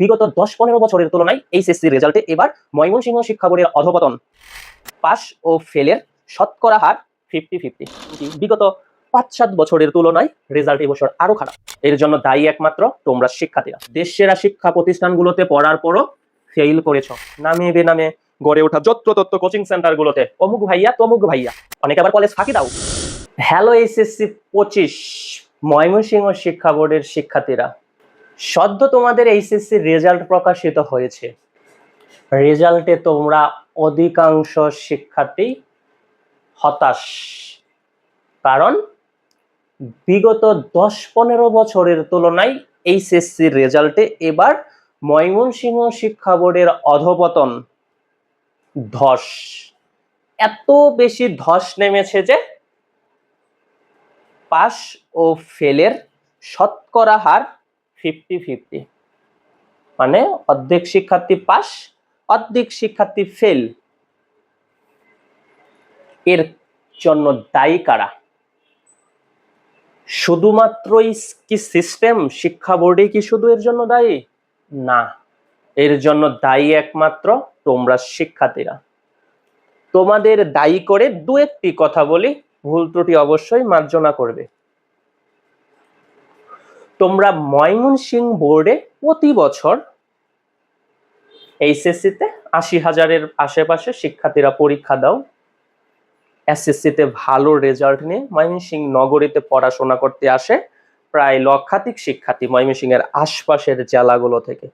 বিগত দশ পনেরো বছরের তুলনায় এইচএসসি রেজাল্টে এবার ময়মনসিংহ শিক্ষা বোর্ডের অধপতন। পাস ও ফেলের শতকরা হার ফিফটি ফিফটি বিগত পাঁচ সাত বছরের তুলনায় রেজাল্ট এবছর আরও খারাপ। এর জন্য দায়ী একমাত্র তোমরা শিক্ষার্থীরা। দেশ সেরা শিক্ষা প্রতিষ্ঠানগুলোতে পড়ার পরও ফেইল করেছ। নামে বেনামে গড়ে ওঠা যত্রতত্ত্ব কোচিং সেন্টারগুলোতে অমুক ভাইয়া, তমুক ভাইয়া। অনেকে আবার কলেজ ফাঁকি দাও। হ্যালো এসএসসি পঁচিশ। ময়মনসিংহ শিক্ষা বোর্ডের শিক্ষার্থীরা। সদ্য তোমাদের এইচএসসি রেজাল্ট প্রকাশিত হয়েছে। রেজাল্টে তোমরা অধিকাংশ শিক্ষার্থী হতাশ। কারণ বিগত দশ পনেরো বছরের তুলনায় এইচএসসি রেজাল্টে এবার ময়মনসিংহ শিক্ষা বোর্ডের অধপতন ধস। এত বেশি ধস নেমেছে যে পাস ও ফেলের শতকরা হার ফিফটি ফিফটি মানে অর্ধেক শিক্ষার্থী পাস অর্ধেক শিক্ষার্থী ফেল এর জন্য দায়ী কারা? শুধুমাত্রই কি সিস্টেম শিক্ষা বোর্ডে কি শুধু এর জন্য দায়ী? না, এর জন্য দায়ী একমাত্র তোমরা শিক্ষার্থীরা। তোমাদের দায়ী করে দু একটি কথা বলি, ভুল ত্রুটি অবশ্যই মার্জনা করবে। তোমরা ময়মনসিং বোর্ডে প্রতি বছর এইচএসসিতে আশি হাজারের আশেপাশে শিক্ষার্থীরা পরীক্ষা দাও। এসএসসিতে ভালো রেজাল্ট নিয়ে ময়মনসিং নগরীতে পড়াশোনা করতে আসে। প্রায় লক্ষাধিক শিক্ষার্থী ময়মনসিং এর আশপাশের জেলাগুলো থেকে।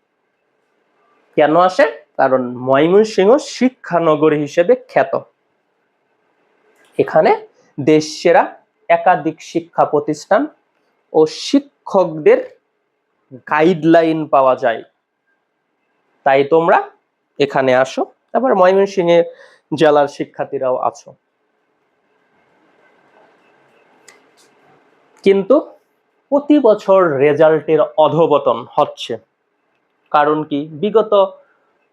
কেন আসে? কারণ ময়মনসিংহ শিক্ষানগরী হিসেবে খ্যাত। এখানে দেশ সেরা একাধিক শিক্ষা প্রতিষ্ঠান ও শিক্ষকদের গাইডলাইন পাওয়া যায়। তাই তোমরা এখানে আসো। তারপর ময়মনসিংহে জেলার শিক্ষার্থীরাও আছো। কিন্তু প্রতি বছর রেজাল্টের অধবতন হচ্ছে। কারণ কি? বিগত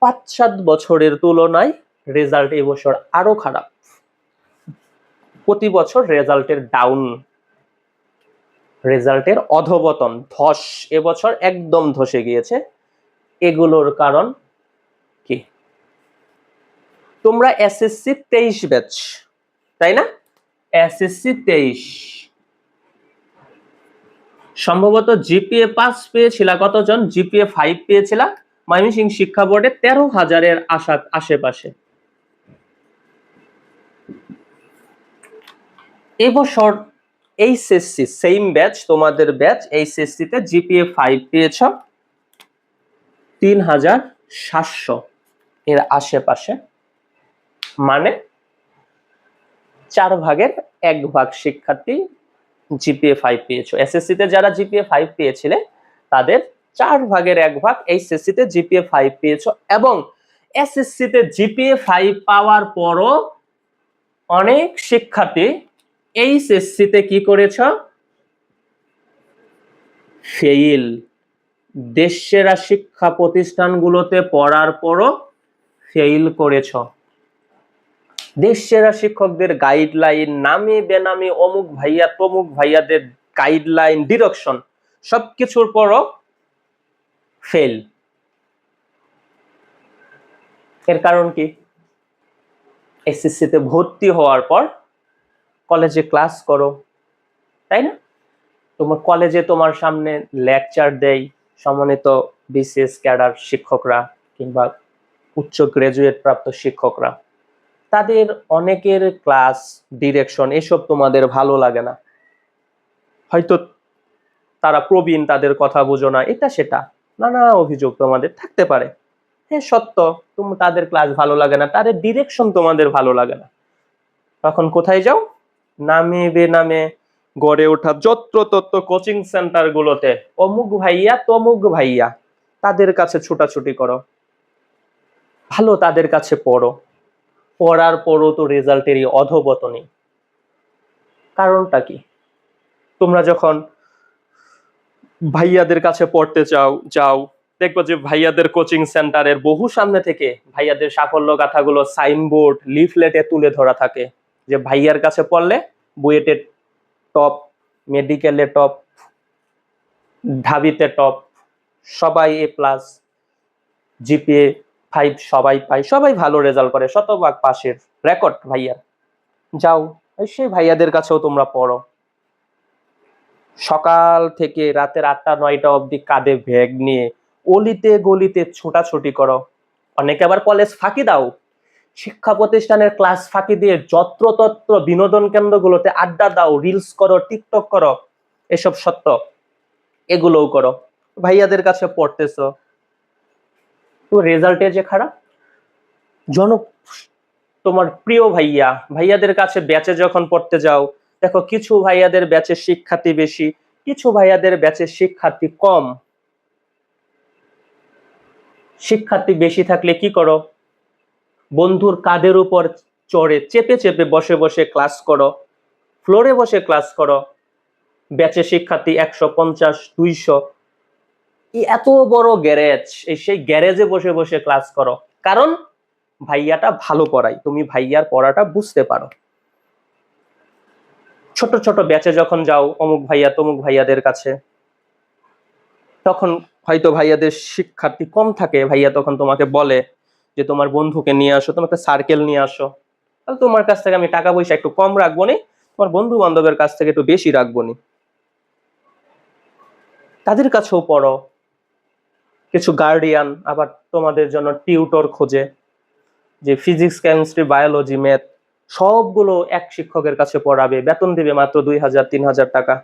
পাঁচ সাত বছরের তুলনায় রেজাল্ট এবছর আরও খারাপ। প্রতি বছর রেজাল্টের ডাউন রেজাল্টের অধবতন ধস এবছর একদম ধসে গিয়েছে। এগুলোর কারণ কি? তোমরা এসএসসি তেইশ ব্যাচ, তাই না? এসএসসি তেইশ। সম্ভবত জিপিএ পাস পেয়েছিলা কতজন? GPA five পেয়েছিলা। ময়মনসিং শিক্ষা বোর্ডে তেরো হাজারের আশা, আশেপাশে। এবছর এইচএসসি সেম ব্যাচ তোমাদের ব্যাচ এইচএসসি তে জিপিএ ফাইভ পেয়েছ। তিন হাজার সাতশো এর আশেপাশে। মানে চার ভাগের এক ভাগ শিক্ষার্থী জিপিএ ফাইভ পেয়েছ। এসএসসি তে যারা জিপিএ ফাইভ পেয়েছিলে, তাদের চার ভাগের এক ভাগ এইচএসসি তে জিপিএ ফাইভ পেয়েছ এবং এসএসসি তে জিপিএ ফাইভ পাওয়ার পরও অনেক শিক্ষার্থী এইচএসসি তে কি করেছ? ফেইল দেশেরা শিক্ষা প্রতিষ্ঠানগুলোতে পড়ার পরও ফেইল করেছ। দেশ সেরা শিক্ষকদের গাইডলাইন নামে বেনামে, অমুক ভাইয়া, তমুক ভাইয়াদের গাইডলাইন ডিরেকশন সবকিছুর পরও ফেল এর কারণ কি? এসএসসি তে ভর্তি হওয়ার পর কলেজে ক্লাস করো, তাই না? তোমার কলেজে তোমার সামনে লেকচার দেয় সম্মানিত বিসিএস ক্যাডার শিক্ষকরা কিংবা উচ্চ গ্রাজুয়েট প্রাপ্ত শিক্ষকরা। তাদের অনেকের ক্লাস, ডিরেকশন এসব তোমাদের ভালো লাগে না। হয়তো তারা প্রবীণ, তাদের কথা বুঝো না, এটা সেটা। নানা অভিযোগ তোমাদের থাকতে পারে। হ্যাঁ সত্য, তুমি, তাদের ক্লাস ভালো লাগে না, তাদের ডিরেকশন তোমাদের ভালো লাগে না। তখন কোথায় যাও? নামে বেনামে গড়ে ওঠা যত্রতত্ত্ব কোচিং সেন্টার গুলোতে। অমুক ভাইয়া, তমুক ভাইয়া, তাদের কাছে ছুটাছুটি করো। ভালো তাদের কাছে পড়ো। পড়ার পরও তো রেজাল্টেরই অধবতনই কারণটা কি? তোমরা যখন ভাইয়াদের কাছে পড়তে চাও, যাও, দেখব যে ভাইয়াদের কোচিং সেন্টারের বহু সামনে থেকে ভাইয়াদের সাফল্য গাথাগুলো সাইনবোর্ড লিফলেটে তুলে ধরা থাকে। যে ভাইয়ার কাছে পড়লে বুয়েটে টপ মেডিকেলে টপ ঢাবিতে টপ সবাই এ প্লাস জিপিএ ফাইভ সবাই পায়, সবাই ভালো রেজাল্ট করে, শতভাগ পাশের রেকর্ড ভাইয়া যাও সেই ভাইয়াদের কাছেও তোমরা পড়ো। সকাল থেকে রাতের আটটা, নয়টা অবধি কাঁধে ব্যাগ নিয়ে, অলিতে গলিতে ছোটাছুটি করো। অনেকে আবার কলেজ ফাঁকি দাও। শিক্ষা প্রতিষ্ঠানের ক্লাস ফাঁকি দিয়ে যত্রতত্র বিনোদন কেন্দ্রগুলোতে আড্ডা দাও রিলস করো টিকটক করো, এসব সত্য। এগুলোও করো। ভাইয়াদের কাছে পড়তেছো। রেজাল্টে যে খারাপ? জন তোমার প্রিয় ভাইয়া, ভাইয়াদের কাছে ব্যাচে যখন পড়তে যাও, দেখো কিছু ভাইয়াদের ব্যাচে শিক্ষার্থী বেশি, কিছু ভাইয়াদের ব্যাচে শিক্ষার্থী কম। শিক্ষার্থী বেশি থাকলে কি করো? বন্ধুর কাঁধের উপর চড়ে চেপে চেপে বসে বসে ক্লাস করো ফ্লোরে বসে ক্লাস করো ব্যাচে শিক্ষার্থী একশো পঞ্চাশ, দুইশো। এত বড় গ্যারেজ এই সেই গ্যারেজে বসে বসে ক্লাস করো। কারণ ভাইয়াটা ভালো পড়ায়, তুমি ভাইয়ার পড়াটা বুঝতে পারো। ছোট ছোট ব্যাচে যখন যাও, অমুক ভাইয়া তমুক ভাইয়াদের কাছে, তখন হয়তো ভাইয়াদের শিক্ষার্থী কম থাকে, ভাইয়া তখন তোমাকে বলে যে তোমার বন্ধুকে নিয়ে আসো তোমার একটা সার্কেল নিয়ে আসো। তাহলে তোমার কাছ থেকে আমি টাকা পয়সা একটু কম রাখব নি, তোমার বন্ধু বান্ধবের কাছ থেকে একটু বেশি রাখব নি। তাদের কাছেও পড়ো। কিছু গার্ডিয়ান আবার তোমাদের জন্য টিউটর খোঁজে। যে ফিজিক্স কেমিস্ট্রি বায়োলজি ম্যাথ সবগুলো এক শিক্ষকের কাছে পড়াবে। বেতন দিবে মাত্র দুই হাজার, তিন হাজার টাকা।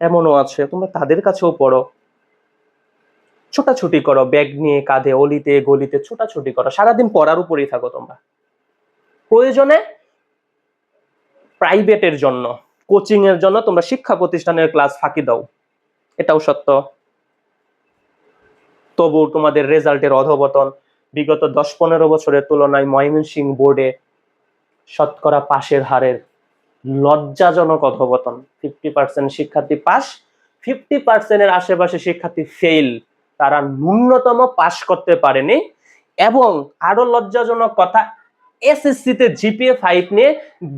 এমনও আছে, তোমরা তাদের কাছেও পড়ো। ছোটাছুটি করো ব্যাগ নিয়ে কাঁধে অলিতে, গলিতে ছোটাছুটি করো। সারাদিন পড়ার উপরেই থাকো তোমরা। প্রয়োজনে প্রাইভেটের জন্য কোচিং এর জন্য তোমরা শিক্ষা প্রতিষ্ঠানের ক্লাস ফাঁকি দাও। এটাও সত্য। তবু তোমাদের রেজাল্টের অধবতন বিগত দশ পনেরো বছরের তুলনায় ময়মনসিংহ বোর্ডে শতকরা পাশের হারের লজ্জাজনক অধবতন ফিফটি পার্সেন্ট শিক্ষার্থী পাস ফিফটি পার্সেন্টের আশেপাশে শিক্ষার্থী ফেল তারা ন্যূনতম পাশ করতে পারেনি এবং আরও লজ্জাজনক কথা এসএসসি তে জিপিএ ফাইভ নিয়ে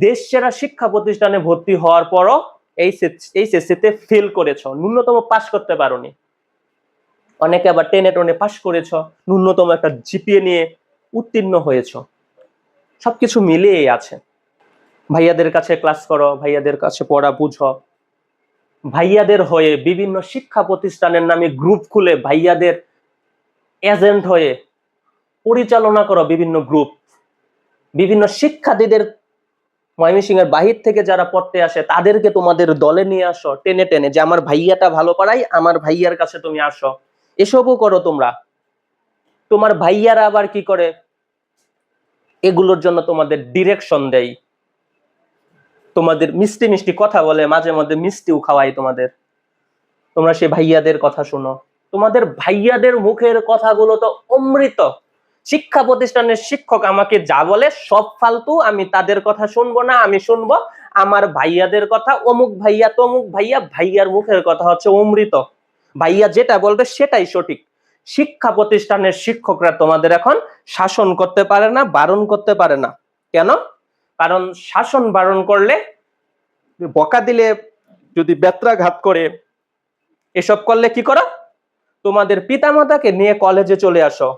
দেশ সেরা শিক্ষা প্রতিষ্ঠানে ভর্তি হওয়ার পরও এই এইচএসসি তে ফেল করেছ, ন্যূনতম পাশ করতে পারোনি। অনেকে আবার টেনে টেনে পাশ করেছ, ন্যূনতম একটা জিপিএ নিয়ে উত্তীর্ণ হয়েছ। সবকিছু মিলিয়েই আছে। ভাইয়াদের কাছে ক্লাস করো, ভাইয়াদের কাছে পড়া বুঝো। ভাইয়াদের হয়ে বিভিন্ন শিক্ষা প্রতিষ্ঠানের নামে গ্রুপ খুলে ভাইয়াদের এজেন্ট হয়ে পরিচালনা করো বিভিন্ন গ্রুপ বিভিন্ন শিক্ষার্থীদের ময়মনসিংহের বাহির থেকে যারা পড়তে আসে, তাদেরকে তোমাদের দলে নিয়ে আসো টেনে টেনে যে আমার ভাইয়াটা ভালো পড়াই আমার ভাইয়ার কাছে তুমি আসো। এসবও করো তোমরা। তোমার ভাইয়ারা আবার কি করে? এগুলোর জন্য তোমাদের ডিরেকশন দেয়। তোমাদের মিষ্টি মিষ্টি কথা বলে, মাঝে মধ্যে মিষ্টিও খাওয়াই তোমাদের। তোমরা সে ভাইয়াদের কথা শোনো। তোমাদের ভাইয়াদের মুখের কথাগুলো তো অমৃত। শিক্ষা প্রতিষ্ঠানের শিক্ষক আমাকে যা বলে, সব ফালতু, আমি তাদের কথা শুনব না, আমি শুনব আমার ভাইয়াদের কথা। অমুক ভাইয়া, তমুক ভাইয়া, ভাইয়ার মুখের কথা হচ্ছে অমৃত। ভাইয়া যেটা বলবে সেটাই সঠিক। শিক্ষা প্রতিষ্ঠানের শিক্ষকরা তোমাদের এখন শাসন করতে পারে না, বারণ করতে পারে না। কেন? কারণ শাসন বারণ করলে বকা দিলে যদি বেত্রাঘাত করে, এসব করলে কি করো? তোমাদের পিতামাতাকে নিয়ে কলেজে চলে আসো।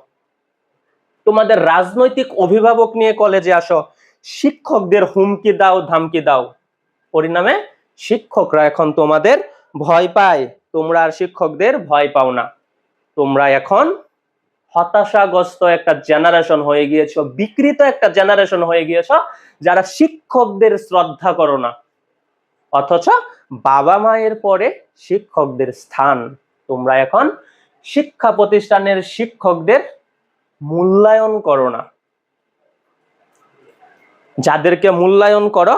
তোমাদের রাজনৈতিক অভিভাবক নিয়ে কলেজে আসো। শিক্ষকদের হুমকি দাও, ধামকি দাও। পরিণামে শিক্ষকরা এখন তোমাদের ভয় পায়। তোমরা আর শিক্ষকদের ভয় পাও না। তোমরা এখন হতাশাগ্রস্ত একটা জেনারেশন হয়ে গিয়েছো, বিকৃত একটা জেনারেশন হয়ে গিয়েছো, যারা শিক্ষকদের শ্রদ্ধা করো না। অথচ বাবা মায়ের পরে শিক্ষকদের স্থান। তোমরা এখন শিক্ষা প্রতিষ্ঠানের শিক্ষকদের মূল্যায়ন করো না। যাদেরকে মূল্যায়ন করো,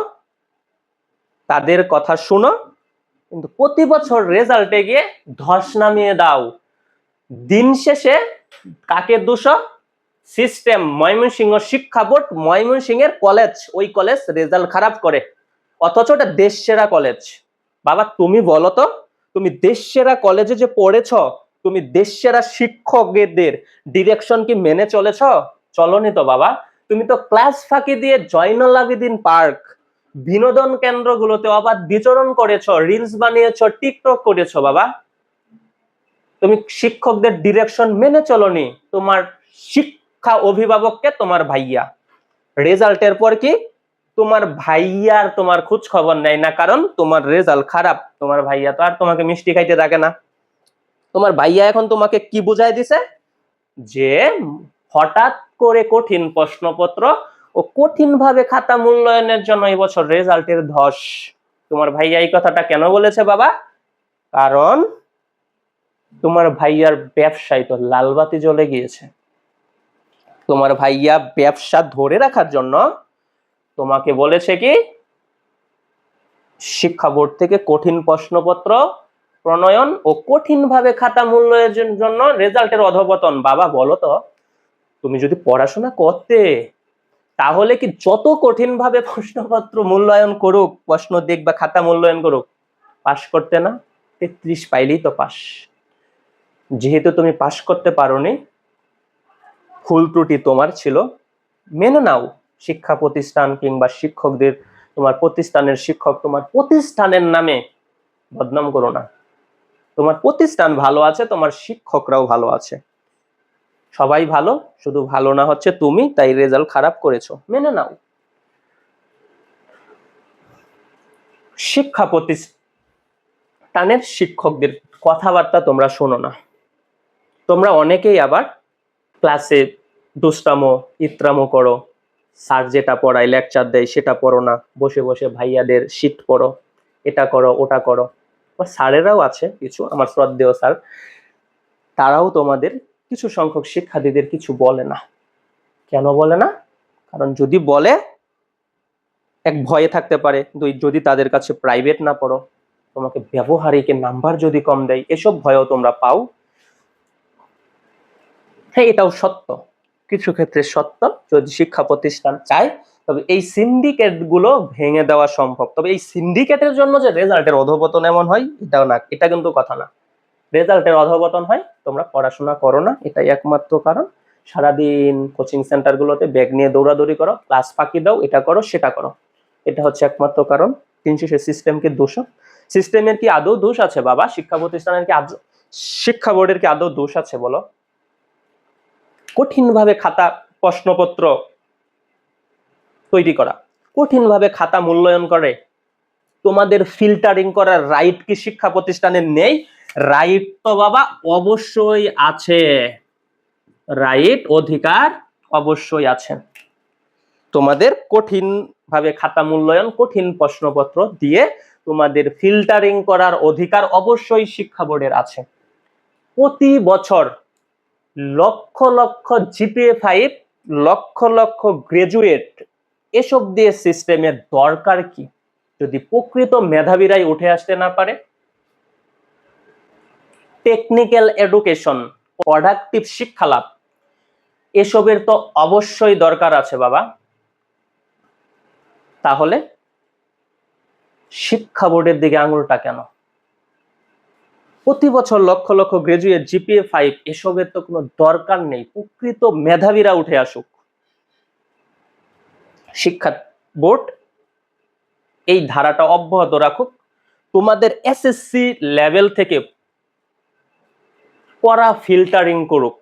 তাদের কথা শুনো, কিন্তু প্রতি বছর রেজাল্টে গিয়ে ধস নামিয়ে দাও। দিন শেষে কাকে দোষ? সিস্টেম ময়মনসিংহ শিক্ষা বোর্ড ময়মনসিংহের কলেজ ওই কলেজ রেজাল্ট খারাপ করে। অথচ ওটা দেশ সেরা কলেজ বাবা, তুমি বলো তো, তুমি দেশ সেরা কলেজে যে পড়েছ, তুমি দেশ সেরা শিক্ষকদের ডিরেকশন কি মেনে চলেছ? চলনি তো বাবা। তুমি তো ক্লাস ফাঁকি দিয়ে জয়নুল আবেদিন পার্ক বিনোদন কেন্দ্রগুলোতে অবাধ বিচরণ করেছ রিলস বানিয়েছ টিকটক করেছ বাবা। তুমি শিক্ষকদের ডিরেকশন মেনে চলনি, তোমার শিক্ষা অভিভাবককে তোমার ভাইয়া। রেজাল্টের পর কি? তোমার ভাইয়ার তোমার খোঁজ খবর নেয় না, কারণ তোমার রেজাল্ট খারাপ। তোমার ভাইয়া তো আর তোমাকে মিষ্টি খাইতে থাকে না। তোমার ভাইয়া এখন তোমাকে কি বুঝাই দিছে? যে হঠাৎ করে কঠিন প্রশ্নপত্র ও কঠিন ভাবে খাতা মূল্যায়নের জন্য এই বছর রেজাল্টের ধস। তোমার ভাইয়া এই কথাটা কেন বলেছে বাবা? কারণ তোমার ভাইয়ার ব্যবসায় তো লালবাতি জ্বলে গিয়েছে। তোমার ভাইয়া ব্যবসা ধরে রাখার জন্য তোমাকে বলেছে কি? শিক্ষা বোর্ড থেকে কঠিন প্রশ্নপত্র, প্রণয়ন ও কঠিন ভাবে খাতা মূল্যায়নের জন্য রেজাল্টের অধপতন। বাবা, বলো তো, তুমি যদি পড়াশোনা করতে, তাহলে কি যত কঠিন ভাবে প্রশ্নপত্র মূল্যায়ন করুক, প্রশ্ন দেখবা খাতা মূল্যায়ন করুক, পাশ করতে না? তেত্রিশ পাইলেই তো পাস যেহেতু তুমি পাশ করতে পারোনি, ভুল ত্রুটি তোমার ছিল, মেনে নাও। শিক্ষা প্রতিষ্ঠান কিংবা শিক্ষকদের তোমার প্রতিষ্ঠানের শিক্ষক তোমার প্রতিষ্ঠানের নামে বদনাম করো না। তোমার প্রতিষ্ঠান ভালো আছে, তোমার শিক্ষকরাও ভালো আছে। সবাই ভালো, শুধু ভালো না হচ্ছে তুমি, তাই রেজাল্ট খারাপ করেছ। মেনে নাও। শিক্ষা প্রতিষ্ঠানের শিক্ষকদের কথাবার্তা তোমরা শোনো না। তোমরা অনেকেই আবার ক্লাসে দুষ্টামো, ইত্রামো করো। স্যার যেটা পড়ায় লেকচার দেয়, সেটা পড়ো না। বসে বসে ভাইয়াদের শীত পড়ো, এটা করো, ওটা করো। বা স্যারেরাও আছে, কিছু, আমার শ্রদ্ধেয় স্যার। তারাও তোমাদের কিছু সংখ্যক শিক্ষার্থীদের কিছু বলে না। কেন বলে না? কারণ যদি বলে, এক ভয়ে থাকতে পারে। দুই, যদি তাদের কাছে প্রাইভেট না পড়ো, তোমাকে ব্যবহারিকের নাম্বার যদি কম দেয়, এসব ভয়ও তোমরা পাও। হ্যাঁ এটাও সত্য। কিছু ক্ষেত্রে সত্য, যদি শিক্ষা প্রতিষ্ঠান চায়, তবে এই সিন্ডিকেটগুলো ভেঙে দেওয়া সম্ভব। তবে এই সিন্ডিকেটের জন্য যে রেজাল্টের অধপতন এমন হয়, এটাও না, এটা কিন্তু কথা না। রেজাল্টের অধপতন হয়, তোমরা পড়াশোনা করো না, এটাই একমাত্র কারণ। সারাদিন কোচিং সেন্টার গুলোতে ব্যাগ নিয়ে দৌড়াদৌড়ি করো, ক্লাস ফাঁকি দাও, এটা করো, সেটা করো। এটা হচ্ছে একমাত্র কারণ, তিন শেষে সিস্টেমকে দোষ সিস্টেমের কি আদৌ দোষ আছে বাবা? শিক্ষা প্রতিষ্ঠানের কি আদৌ, শিক্ষা বোর্ডের কি আদৌ দোষ আছে বলো? কঠিনভাবে খাতা প্রশ্নপত্র তৈরি করা, কঠিনভাবে খাতা মূল্যায়ন করে। তোমাদের ফিল্টারিং করার রাইট কি শিক্ষা প্রতিষ্ঠানের নেই? রাইট তো বাবা, অবশ্যই আছে। রাইট অধিকার অবশ্যই আছে। তোমাদের কঠিন ভাবে খাতা মূল্যায়ন, কঠিন প্রশ্নপত্র দিয়ে তোমাদের ফিল্টারিং করার অধিকার অবশ্যই শিক্ষা বোর্ডের আছে। প্রতি বছর lakh lakh GPA five lakh lakh graduate এসব দিয়ে সিস্টেমের দরকার কি? যদি প্রকৃত মেধাবীরাই উঠে আসতে না পারে? টেকনিক্যাল এডুকেশন প্রোডাক্টিভ শিক্ষা লাভ, এসবের তো অবশ্যই দরকার আছে বাবা। তাহলে শিক্ষা বোর্ডের দিকে আঙুলটা কেন? প্রতি বছর lakh lakh graduate GPA five এসবের তো কোনো দরকার নেই। প্রকৃত মেধাবীরা উঠে আসুক। শিক্ষা বোর্ড, এই ধারাটা অব্যাহত রাখুক। তোমাদের এসএসসি লেভেল থেকে পড়া ফিল্টারিং করুক।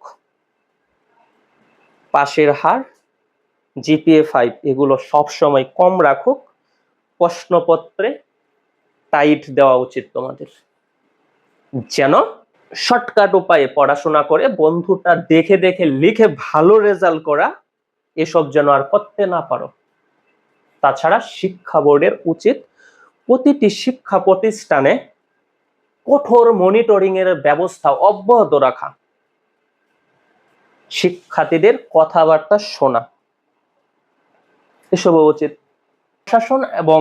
পাশের হার জিপিএ ফাইভ এগুলো সবসময় কম রাখুক। প্রশ্নপত্রে টাইট দেওয়া উচিত তোমাদের। যেন শর্টকাট উপায়ে পড়াশোনা করে, বন্ধুটা দেখে দেখে লিখে ভালো রেজাল্ট করা, এসব যেন আর করতে না পারো। তাছাড়া শিক্ষা বোর্ডের উচিত প্রতিটি শিক্ষা প্রতিষ্ঠানে কঠোর মনিটরিং এর ব্যবস্থা অব্যাহত রাখা। শিক্ষার্থীদের কথাবার্তা শোনা। এসব উচিত। শাসন এবং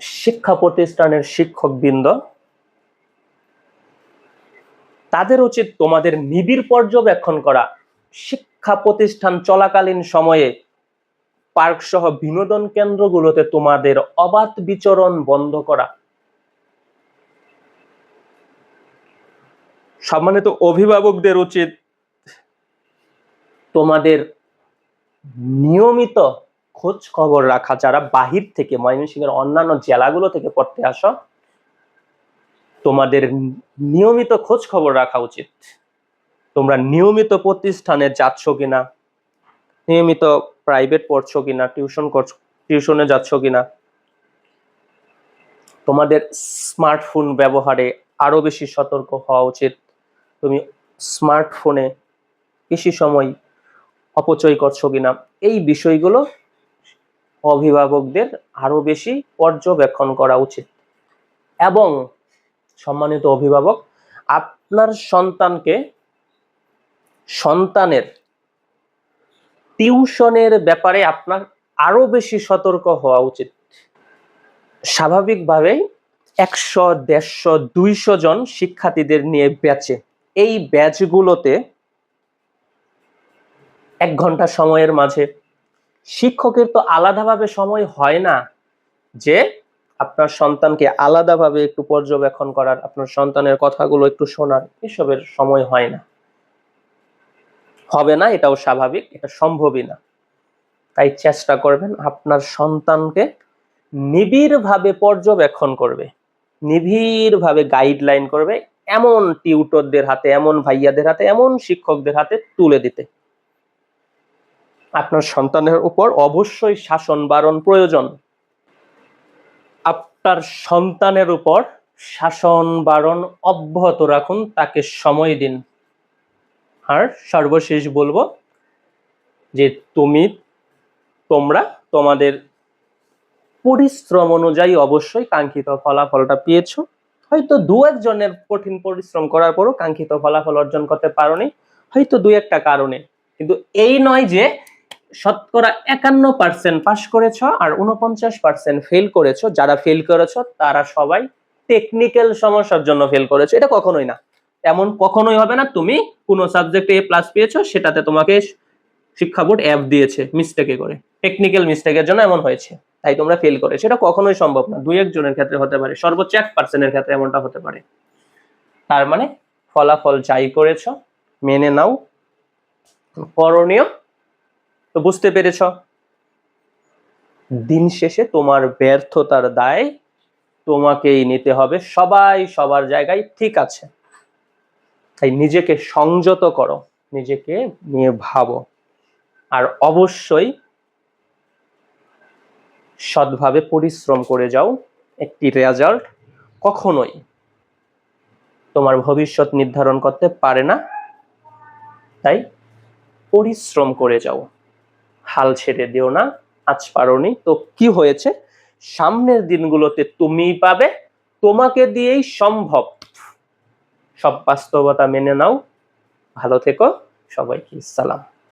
শিক্ষা প্রতিষ্ঠানের শিক্ষকবৃন্দ তাদের উচিত তোমাদের নিবিড় পর্যবেক্ষণ করা। শিক্ষা প্রতিষ্ঠান চলাকালীন সময়ে পার্ক সহ বিনোদন কেন্দ্রগুলোতে তোমাদের অবাধ বিচরণ বন্ধ করা। সম্মানিত অভিভাবকদের উচিত তোমাদের নিয়মিত খোঁজ খবর রাখা, যারা বাহির থেকে ময়মনসিংহের অন্যান্য জেলাগুলো থেকে পড়তে আসো তোমাদের নিয়মিত খোঁজ খবর রাখা উচিত। তোমরা নিয়মিত প্রতিষ্ঠানে যাচ্ছ কিনা? নিয়মিত প্রাইভেট পড়ছো কিনা? টিউশন করছ টিউশনে যাচ্ছ কিনা? তোমাদের স্মার্টফোন ব্যবহারে আরও বেশি সতর্ক হওয়া উচিত। তুমি স্মার্টফোনে বেশি সময় অপচয় করছ কিনা? এই বিষয়গুলো অভিভাবকদের আরও বেশি পর্যবেক্ষণ করা উচিত। এবং সম্মানিত অভিভাবক, আপনার সন্তানকে সন্তানের টিউশনের ব্যাপারে আপনার আরও বেশি সতর্ক হওয়া উচিত। স্বাভাবিকভাবেই একশো, দেড়শো, দুইশো জন শিক্ষার্থীদের নিয়ে ব্যাচে। এই ব্যাচগুলোতে এক ঘণ্টা সময়ের মাঝে শিক্ষকের তো আলাদাভাবে সময় হয় না যে আপনার সন্তানকে আলাদাভাবে একটু পর্যবেক্ষণ করার, আপনার সন্তানের কথাগুলো একটু শোনার, এসবের সময় হয় না। হবে না, এটাও স্বাভাবিক, এটা সম্ভবই না। তাই চেষ্টা করবেন, আপনার সন্তানকে নিবিড়ভাবে পর্যবেক্ষণ করবে, নিবিড়ভাবে গাইডলাইন করবে, এমন টিউটরদের হাতে, এমন ভাইয়াদের হাতে, এমন শিক্ষকদের হাতে তুলে দিতে। আপনার সন্তানের উপর অবশ্যই শাসন বারণ প্রয়োজন। আপনার সন্তানের উপর শাসন বারণ অব্যাহত রাখুন, তাকে সময় দিন। আর সর্বশেষ বলব যে তুমি, তোমরা তোমাদের পরিশ্রম অনুযায়ী অবশ্যই কাঙ্ক্ষিত ফলাফলটা পেয়েছ। হয়তো দু একজনের কঠিন পরিশ্রম করার পরও কাঙ্ক্ষিত ফলাফল অর্জন করতে পারোনি, হয়তো দু একটা কারণে। কিন্তু এই নয় যে শতকরা একান্ন পার্সেন্ট পাস করেছ আর উনপঞ্চাশ পার্সেন্ট ফেল করেছ। যারা ফেল করেছ, তারা সবাই টেকনিক্যাল সমস্যার জন্য ফেল করেছ। এটা কখনোই না। এমন কখনোই হবে না। তুমি কোনো সাবজেক্টে এ প্লাস পেয়েছ, সেটাতে তোমাকে শিক্ষা বোর্ড অ্যাপ দিয়েছে মিস্টেকে করে। টেকনিক্যাল মিস্টেকের জন্য এমন হয়েছে। তাই তোমরা ফেল করে সেটা কখনোই সম্ভব না। দুই একজনের ক্ষেত্রে হতে পারে। সর্বোচ্চ এক পার্সেন্টের ক্ষেত্রে এমনটা হতে পারে। তার মানে ফলাফল যাই করেছ, মেনে নাও। করণীয় তো বুঝতে পেরেছ? দিন শেষে তোমার ব্যর্থতার দায় তোমাকেই নিতে হবে। সবাই সবার জায়গায় ঠিক আছে। তাই নিজেকে সংযত করো, নিজেকে নিয়ে ভাবো। আর অবশ্যই সৎভাবে পরিশ্রম করে যাও। একটি রেজাল্ট কখনোই তোমার ভবিষ্যৎ নির্ধারণ করতে পারে না। তাই পরিশ্রম করে যাও। হাল ছেড়ে দিও না, আজ পারোনি। তো কি হয়েছে? সামনের দিনগুলোতে তুমি পাবে, তোমাকে দিয়েই সম্ভব। সব বাস্তবতা মেনে নাও। ভালো থেকো। সবাইকে সালাম।